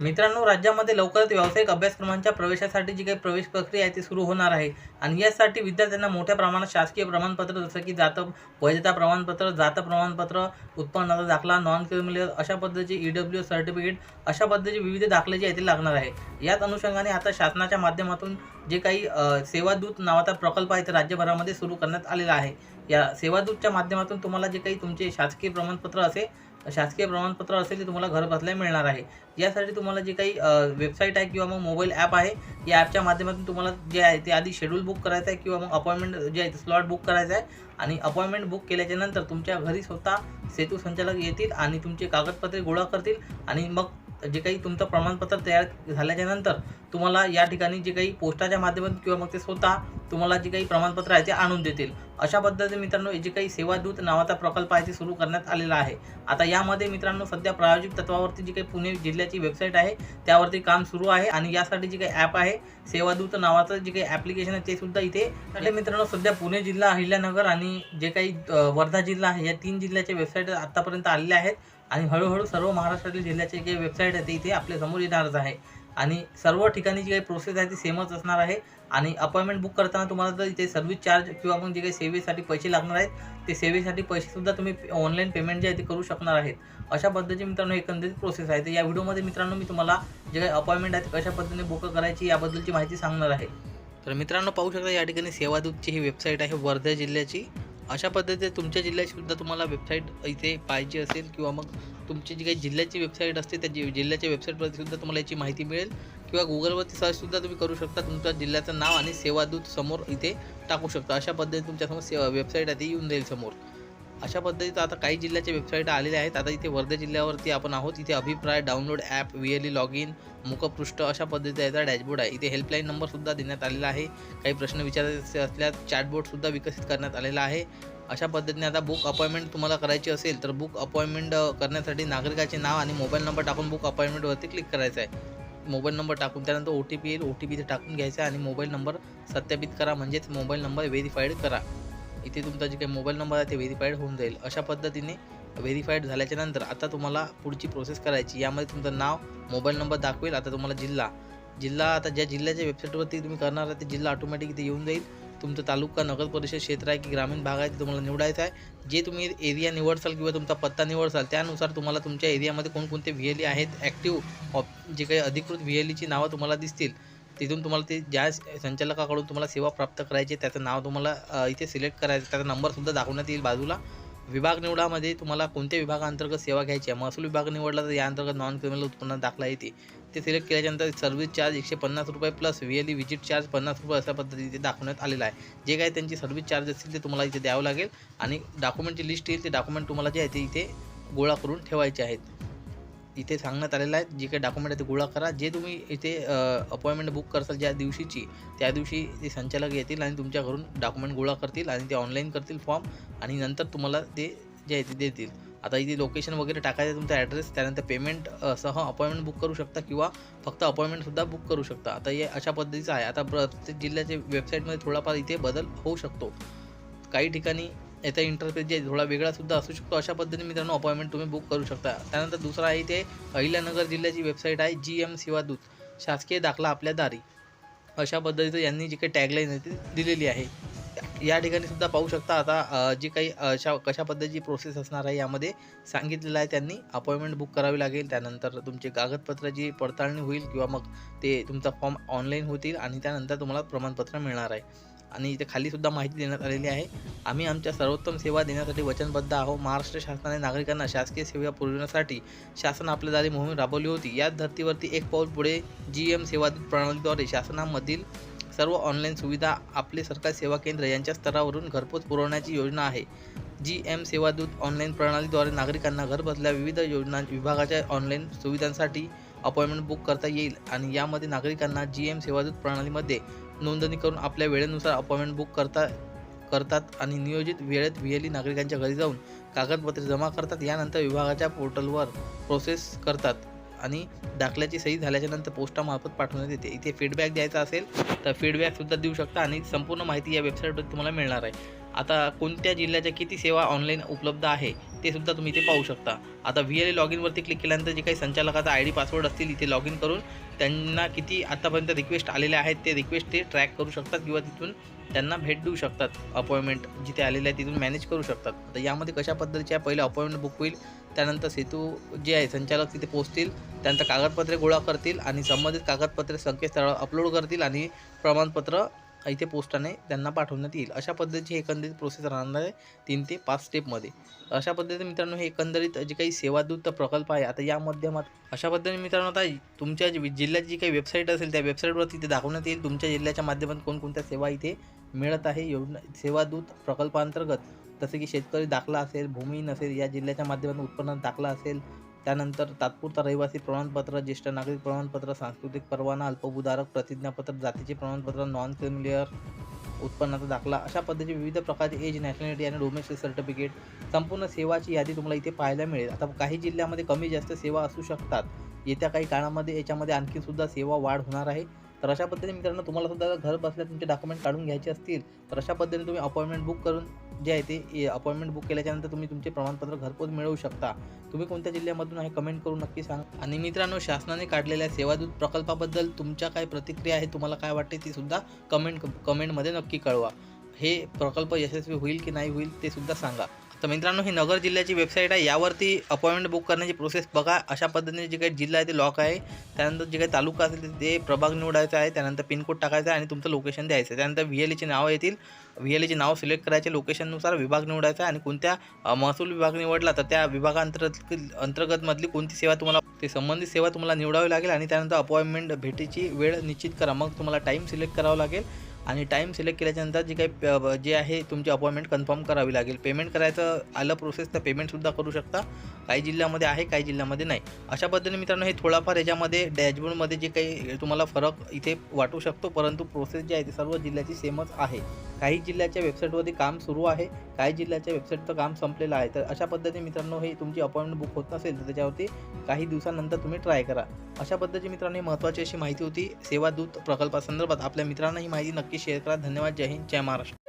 मित्रांनो राज्यामध्ये लवकरच व्यावसायिक अभ्यासक्रमांच्या प्रवेशासाठी जी काही प्रवेश प्रक्रिया आहे ती सुरू होणार आहे. आणि यासाठी विद्यार्थ्यांना मोठ्या प्रमाणात शासकीय प्रमाणपत्र जसं की जात वैधता प्रमाणपत्र जात प्रमाणपत्र उत्पन्नाचा दाखला नॉन क्रिमिनल अशा पद्धतीचे ई डब्ल्यू सर्टिफिकेट अशा पद्धतीचे विविध दाखले जे आहे ते लागणार आहे. याच अनुषंगाने आता शासनाच्या माध्यमातून जे काही सेवादूत नावाचा प्रकल्प आहे ते राज्यभरामध्ये सुरू करण्यात आलेला आहे. या सेवादूतच्या माध्यमातून तुम्हाला जे काही तुमचे शासकीय प्रमाणपत्र असे शासकीय प्रमाणपत्र असेल ते तुम्हाला घर बसल्या मिळणार आहे. यासाठी तुम्हाला जे काही वेबसाईट आहे किंवा मग मोबाईल ॲप आहे या ॲपच्या माध्यमातून तुम्हाला जे आहे ते आधी शेड्यूल बुक करायचं आहे किंवा मग अपॉइंटमेंट जे आहे ते स्लॉट बुक करायचं आहे. आणि अपॉइंटमेंट बुक केल्याच्यानंतर तुमच्या घरी स्वतः सेतू संचालक येतील आणि तुमचे कागदपत्रे गोळा करतील. आणि मग जे काही तुमचं प्रमाणपत्र तयार झाल्याच्यानंतर तुम्हाला या ठिकाणी जे काही पोस्टाच्या माध्यमातून किंवा मग ते स्वतः तुम्हाला जे काही प्रमाणपत्र आहे ते आणून देतील. अशा पद्धतीने मित्रांनो हे जे काही सेवादूत नावाचा प्रकल्प आहे ते सुरू करण्यात आलेला आहे. आता यामध्ये मित्रांनो सध्या प्रायोजिक तत्वावरती जी काही पुणे जिल्ह्याची वेबसाईट आहे त्यावरती काम सुरू आहे आणि यासाठी जे काही ॲप आहे सेवादूत नावाचं जे काही ॲप्लिकेशन आहे ते सुद्धा इथे म्हणजे मित्रांनो सध्या पुणे जिल्हा अहिल्यानगर आणि जे काही वर्धा जिल्हा आहे या तीन जिल्ह्याच्या वेबसाईट आत्तापर्यंत आलेल्या आहेत. आणि हळूहळू सर्व महाराष्ट्रातील जिल्ह्याचे जे वेबसाईट आहे ते इथे आपल्यासमोर येणारच आहे. आणि सर्व ठिकाणी जी काही प्रोसेस आहे ती सेमच असणार आहे. आणि अपॉइंटमेंट बुक करताना तुम्हाला जर इथे सर्व्हिस चार्ज किंवा मग जे काही सेवेसाठी पैसे लागणार आहेत ते सेवेसाठी पैसेसुद्धा तुम्ही ऑनलाईन पेमेंट जे आहे ते करू शकणार आहेत. अशा पद्धतीची मित्रांनो एकंदरीत प्रोसेस आहे. तर या व्हिडिओमध्ये मित्रांनो मी तुम्हाला जे काही अपॉइंटमेंट आहे ते कशा पद्धतीने बुक करायची याबद्दलची माहिती सांगणार आहे. तर मित्रांनो पाहू शकता या ठिकाणी सेवादूतची ही वेबसाईट आहे वर्धा जिल्ह्याची. अशा पद्धतीने तुमच्या जिल्ह्याची सुद्धा तुम्हाला वेबसाईट इथे पाहिजे असेल किंवा मग तुमची जी काही जिल्ह्याची वेबसाईट असते त्या जि जिल्ह्याच्या वेबसाईटवरती सुद्धा तुम्हाला याची माहिती मिळेल. किंवा गुगलवरती सर्चसुद्धा तुम्ही करू शकता. तुमच्या जिल्ह्याचं नाव आणि सेवादूत समोर इथे टाकू शकता. अशा पद्धतीने तुमच्यासमोर सेवा वेबसाईट आधी येऊन जाईल समोर. अशा पद्धतीत आता काही जिल्ह्याच्या वेबसाईट आलेल्या आहेत. आता इथे वर्धा जिल्ह्यावरती आपण आहोत. इथे अभिप्राय download app VLE log in मुखपृष्ठ अशा पद्धतीचा डॅशबोर्ड आहे. इथे हेल्पलाईन नंबरसुद्धा देण्यात आलेला आहे. काही प्रश्न विचारायचे असल्यास चॅटबोर्डसुद्धा विकसित करण्यात आलेला आहे. अशा पद्धतीने आता बुक अपॉइंटमेंट तुम्हाला करायची असेल तर बुक अपॉइंटमेंट करण्यासाठी नागरिकाचे नाव आणि मोबाईल नंबर टाकून बुक अपॉइंटमेंटवरती क्लिक करायचं आहे. मोबाईल नंबर टाकून त्यानंतर ओ टी पी येईल. ओ टी पी टाकून घ्यायचा आहे आणि मोबाईल नंबर सत्यापित करा. म्हणजेच मोबाईल नंबर व्हेरीफाईड करा. इथे तुमचा जे काही मोबाईल नंबर आहे ते व्हेरीफाईड होऊन जाईल. अशा पद्धतीने व्हेरीफाईड झाल्याच्यानंतर आता तुम्हाला पुढची प्रोसेस करायची. यामध्ये तुमचं नाव मोबाईल नंबर दाखवेल. आता तुम्हाला जिल्हा. जिल्हा आता ज्या जिल्ह्याच्या वेबसाईटवरती तुम्ही करणार आहे ते जिल्हा ऑटोमॅटिक इथे येऊन जाईल. तुमचं तालुका नगर परिषद क्षेत्र आहे की ग्रामीण भाग आहे ते तुम्हाला निवडायचं आहे. जे तुम्ही एरिया निवडसाल किंवा तुमचा पत्ता निवडसाल त्यानुसार तुम्हाला तुमच्या एरियामध्ये कोणकोणते व्ही एल ई आहेत ॲक्टिव्ह ऑप जे काही अधिकृत व्ही एल ईची नावं तुम्हाला दिसतील. तिथून तुम्हाला ते ज्या संचालकाकडून तुम्हाला सेवा प्राप्त करायची त्याचं नाव तुम्हाला इथे सिलेक्ट करायचं त्याचा नंबरसुद्धा दाखवण्यात येईल बाजूला. विभाग निवडामध्ये तुम्हाला कोणत्या विभागाअंतर्गत सेवा घ्यायची आहे? महसूल विभाग निवडला तर या अंतर्गत नॉन क्रिमिनल उत्पन्न दाखला येते. ते सिलेक्ट केल्याच्यानंतर सर्व्हिस चार्ज एकशे पन्नास रुपये प्लस व्ही विजिट चार्ज पन्नास रुपये अशा पद्धतीने दाखवण्यात आलेला आहे. जे काही त्यांची सर्व्हिस चार्ज असतील ते तुम्हाला इथे द्यावं लागेल. आणि डॉक्युमेंटची लिस्ट येईल ते डॉक्युमेंट तुम्हाला जे आहे ते इथे गोळा करून ठेवायचे आहेत. इथे सांगण्यात आलेलं आहे जे काही डॉक्युमेंट आहे ते गोळा करा. जे तुम्ही इथे अपॉइंटमेंट बुक करसाल ज्या दिवशीची त्या दिवशी ते संचालक येतील आणि तुमच्या घरून डॉक्युमेंट गोळा करतील आणि ते ऑनलाईन करतील फॉर्म आणि नंतर तुम्हाला ते जे आहे ते देतील. आता इथे लोकेशन वगैरे टाकायचं आहे तुमचा ॲड्रेस त्यानंतर पेमेंट सह अपॉइंटमेंट बुक करू शकता किंवा फक्त अपॉइंटमेंटसुद्धा बुक करू शकता. आता हे अशा पद्धतीचं आहे. आता प्रत्येक जिल्ह्याच्या वेबसाईटमध्ये थोडाफार इथे बदल होऊ शकतो. काही ठिकाणी याचा इंटरफेस जे थोडा वेगळा सुद्धा असू शकतो अशा पद्धतीने मित्रांनो अपॉइंटमेंट तुम्ही बुक करू शकता. त्यानंतर दुसरा आहे ते अहिल्यानगर जिल्ह्याची वेबसाईट आहे जी एम सेवादूत शासकीय दाखला आपल्या दारी. अशा पद्धतीचं यांनी जी काही टॅगलाईन आहे ती दिलेली आहे. या ठिकाणी सुद्धा पाहू शकता आता जी काही अशा कशा पद्धतीची प्रोसेस असणार आहे यामध्ये सांगितलेलं आहे त्यांनी. अपॉइंटमेंट बुक करावी लागेल त्यानंतर तुमचे कागदपत्राची पडताळणी होईल किंवा मग ते तुमचा फॉर्म ऑनलाईन होतील आणि त्यानंतर तुम्हाला प्रमाणपत्र मिळणार आहे. आणि इथे खाली सुद्धा माहिती देण्यात आलेली आहे. आम्ही आमच्या सर्वोत्तम सेवा देण्यासाठी वचनबद्ध आहोत. महाराष्ट्र शासनाने नागरिकांना शासकीय सेवा पुरविण्यासाठी शासन आपल्या दारी मोहीम राबवली होती. याच धर्तीवरती एक पाऊल पुढे जी एम सेवा प्रणालीद्वारे शासनामधील सर्व ऑनलाईन सुविधा आपले सरकारी सेवा केंद्र यांच्या स्तरावरून घरपोच पुरवण्याची योजना आहे. जी एम सेवादूत ऑनलाईन प्रणालीद्वारे नागरिकांना घरबसल्या विविध योजना विभागाच्या ऑनलाईन सुविधांसाठी अपॉइंटमेंट बुक करता येईल आणि यामध्ये नागरिकांना जी एम सेवादूत प्रणालीमध्ये नोंदणी करून आपल्या वेळेनुसार अपॉइंटमेंट बुक करता करतात आणि नियोजित वेळेत व्ही एल ई नागरिकांच्या घरी जाऊन कागदपत्रे जमा करतात. यानंतर विभागाच्या पोर्टलवर प्रोसेस करतात आणि दाखल्याची सही झाल्याच्यानंतर पोस्टामार्फत पाठवण्यात येते. इथे फीडबॅक द्यायचा असेल तर फीडबॅकसुद्धा देऊ शकता आणि संपूर्ण माहिती या वेबसाईटवर तुम्हाला मिळणार आहे. आता कोणत्या जिल्ह्याच्या किती सेवा ऑनलाईन उपलब्ध आहे? ते सुद्धा तुम्ही इथे पाहू शकता. आता व्ही एल ए लॉग इनवरती क्लिक केल्यानंतर जे काही संचालकाचा आय डी पासवर्ड असतील इथे लॉग इन करून त्यांना किती आतापर्यंत रिक्वेस्ट आलेल्या आहेत ते रिक्वेस्ट ते ट्रॅक करू शकतात किंवा तिथून त्यांना भेट देऊ शकतात. अपॉइंटमेंट जिथे आलेले आहे तिथून मॅनेज करू शकतात. आता यामध्ये कशा पद्धतीचे आहे? पहिले अपॉइंटमेंट बुक होईल त्यानंतर सेतू जे आहे संचालक तिथे पोहोचतील त्यानंतर कागदपत्रे गोळा करतील आणि संबंधित कागदपत्रे संकेतस्थळावर अपलोड करतील आणि प्रमाणपत्र इथे पोस्टाने त्यांना पाठवण्यात येईल. अशा पद्धतीची एकंदरीत प्रोसेस राहणार आहे तीन ते पाच स्टेपमध्ये अशा पद्धतीने मित्रांनो हे एकंदरीत जे काही सेवादूत प्रकल्प आहे आता या माध्यमात अशा पद्धतीने मित्रांनो आता तुमच्या जी- जिल्ह्याची जी काही वेबसाईट असेल त्या वेबसाईटवरती ते दाखवण्यात येईल तुमच्या जिल्ह्याच्या माध्यमात कोणकोणत्या सेवा इथे मिळत आहे. योजना सेवादूत प्रकल्पांतर्गत जसे की शेतकरी दाखला असेल भूमी असेल या जिल्ह्याच्या माध्यमातून उत्पन्न दाखला असेल त्यानंतर तात्पुरता रहिवासी प्रमाणपत्र ज्येष्ठ नागरिक प्रमाणपत्र सांस्कृतिक परवाना अल्पभूधारक प्रतिज्ञापत्र जातीचे प्रमाणपत्र नॉन क्रिमिलियर उत्पन्नाचा दाखला अशा पद्धतीचे विविध प्रकारचे एज नॅशनॅलिटी आणि डोमेस्टिक सर्टिफिकेट संपूर्ण सेवाची यादी तुम्हाला इथे पाहायला मिळेल. आता काही जिल्ह्यामध्ये कमी जास्त सेवा असू शकतात. येत्या काही काळामध्ये याच्यामध्ये आणखी सुद्धा सेवा वाढ होणार आहे. तर अशा पद्धतीने मित्रांनो तुम्हाला सुद्धा घर बसल्या तुमचे डॉक्युमेंट काढून घ्यायचे असतील तर अशा पद्धतीने तुम्ही अपॉइंटमेंट बुक करून जे आहे ते अपॉइंटमेंट बुक केल्याच्यानंतर तुम्ही तुमचे प्रमाणपत्र घरपोच मिळवू शकता. तुम्ही कोणत्या जिल्ह्यामधून आहे कमेंट करून नक्की सांगा. आणि मित्रांनो शासनाने काढलेल्या सेवादूत प्रकल्पाबद्दल तुमच्या काय प्रतिक्रिया आहे तुम्हाला काय वाटते ती सुद्धा कमेंट कमेंटमध्ये नक्की कळवा. हे प्रकल्प यशस्वी होईल की नाही होईल ते सुद्धा सांगा. तर मित्रांनो ही नगर जिल्ह्याची वेबसाईट आहे. यावरती अपॉइंटमेंट बुक करण्याची प्रोसेस बघा. अशा पद्धतीने जे काही जिल्हा आहे ते लॉक आहे. त्यानंतर जे काही तालुका असेल ते प्रभाग निवडायचा आहे. त्यानंतर पिनकोड टाकायचा आहे आणि तुमचं लोकेशन द्यायचं आहे. त्यानंतर व्ही एल एचे नाव येतील. व्ही एल एचे नाव सिलेक्ट करायचे. लोकेशननुसार विभाग निवडायचा आहे आणि कोणत्या महसूल विभाग निवडला तर त्या विभागांतर्गत अंतर्गतमधली कोणती सेवा तुम्हाला ते संबंधित सेवा तुम्हाला निवडावी लागेल आणि त्यानंतर अपॉइंटमेंट भेटीची वेळ निश्चित करा. मग तुम्हाला टाईम सिलेक्ट करावा लागेल. आणि टाईम सिलेक्ट केल्याच्यानंतर जे काही जे आहे तुमची अपॉइंटमेंट कन्फर्म करावी लागेल. पेमेंट करायचं आलं प्रोसेस तर पेमेंटसुद्धा करू शकता. काही जिल्ह्यामध्ये आहे काही जिल्ह्यामध्ये नाही. अशा पद्धतीने मित्रांनो हे थोडाफार याच्यामध्ये डॅशबोर्डमध्ये जे काही तुम्हाला फरक इथे वाटू शकतो. परंतु प्रोसेस जी आहे ती सर्व जिल्ह्याची सेमच आहे. काही जिल्ह्याच्या वेबसाईटवरती काम सुरू आहे काही जिल्ह्याच्या वेबसाईटचं काम संपलेलं आहे. तर अशा पद्धतीने मित्रांनो हे तुमची अपॉइंटमेंट बुक होत नसेल तर त्याच्यावरती काही दिवसानंतर तुम्ही ट्राय करा. अशा पद्धतीने मित्रांनो ही महत्त्वाची अशी माहिती होती. सेवादूत प्रकल्पासंदर्भात आपल्या मित्रांना ही माहिती नक्की शेअर करा धन्यवाद. जय हिंद जय महाराष्ट्र.